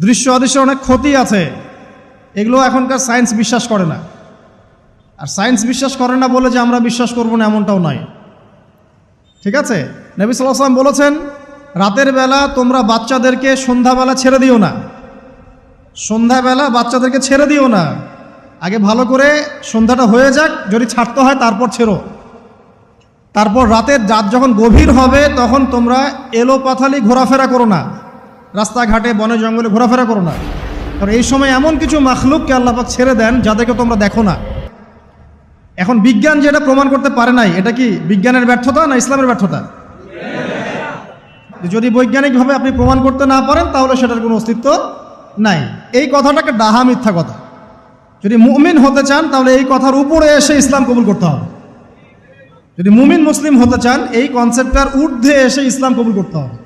দৃশ্য অদৃশ্য অনেক ক্ষতি আছে। এগুলো এখনকার সায়েন্স বিশ্বাস করে না। আর সায়েন্স বিশ্বাস করে না বলে যে আমরা বিশ্বাস করব না এমনটাও নয়। ঠিক আছে? নবী সাল্লাম বলেছেন, রাতের বেলা তোমরা বাচ্চাদেরকে সন্ধ্যাবেলা ছেড়ে দিও না। সন্ধ্যাবেলা বাচ্চাদেরকে ছেড়ে দিও না। আগে ভালো করে সন্ধ্যাটা হয়ে যাক, যদি ছাড়তে হয় তারপর ছেড়ো। তারপর রাতের রাত যখন গভীর হবে, তখন তোমরা এলো পাথালি ঘোরাফেরা করো না। রাস্তাঘাটে, বনে জঙ্গলে ঘোরাফেরা করো না। কারণ এই সময় এমন কিছু মাখলুককে আল্লাপাক ছেড়ে দেন, যাদেরকে তোমরা দেখো না। এখন বিজ্ঞান যেটা প্রমাণ করতে পারে নাই, এটা কি বিজ্ঞানের ব্যর্থতা না ইসলামের ব্যর্থতা? যদি বৈজ্ঞানিকভাবে আপনি প্রমাণ করতে না পারেন, তাহলে সেটার কোনো অস্তিত্ব নাই। এই কথাটাকে ডাহা মিথ্যা কথা। যদি মুমিন হতে চান, তাহলে এই কথার উপরে এসে ইসলাম কবুল করতে হবে। যদি মুমিন মুসলিম হতে চান, এই কনসেপ্টটার ঊর্ধ্বে এসে ইসলাম কবুল করতে হবে।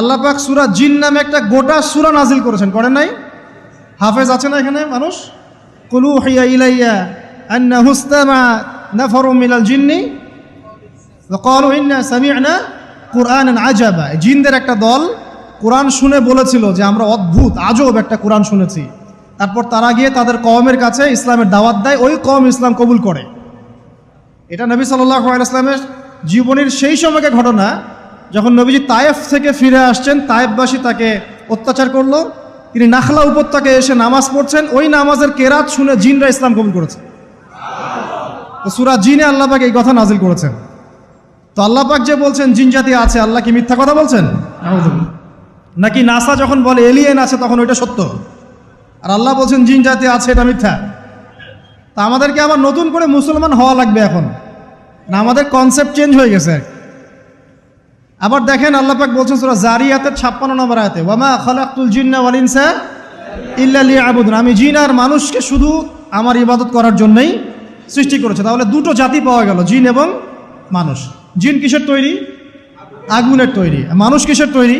আল্লাপাক সুরা জিন নামে একটা গোটা সুরা নাজিল করেছেন, করেন নাই? হাফেজ আছে না এখানে মানুষ? কলু হইয়া ইলাইয়া আন্না হুস্তামা নাফর মিলাল জিন্নি কল ইন্না সামিয়ানা কোরআন আজাবা। জিনদের একটা দল কোরআন শুনে বলেছিল যে আমরা অদ্ভুত, আজব একটা কোরআন শুনেছি। তারপর তারা গিয়ে তাদের কমের কাছে ইসলামের দাওয়াত দেয়, ওই কম ইসলাম কবুল করে। এটা নবী সাল্লাহ আলাইসলামের জীবনের সেই সময়কে ঘটনা। যখন নবীজি তায়েফ থেকে ফিরে আসছেন, তায়েফবাসী তাকে অত্যাচার করল। তিনি নাখলা উপত্যকায় এসে নামাজ পড়ছেন। ওই নামাজের কেরাত শুনে জিনরা ইসলাম কবুল করেছে। তো সুরা জিনে আল্লাপাক এই কথা নাজিল করেছেন। তো আল্লাপাক যে বলছেন, জিন জাতি আছে, আল্লাহ কি মিথ্যা কথা বলছেন। নাকি নাসা যখন বলে এলিয়েন আছে, তখন ওইটা সত্য? আর আল্লাহ বলছেন, জিন জাতি আছে, এটা মিথ্যা। তা আমাদেরকে আবার নতুন করে মুসলমান হওয়া লাগবে এখন। না, আমাদের কনসেপ্ট চেঞ্জ হয়ে গেছে আবার দেখেন আল্লাপাক বলছেন সুরা জারিয়াতের ছাপ্পান্ন নম্বর আয়াতে, ওয়ামা খালাকুল জিন্না ওয়ালিনসা ইল্লা আবুদুন আমি জিন আর মানুষকে শুধু আমার ইবাদত করার জন্যই সৃষ্টি করেছে। তাহলে দুটো জাতি পাওয়া গেল, জিন এবং মানুষ। জিন কিসের তৈরি? আগুনের তৈরি। মানুষ কিসের তৈরি?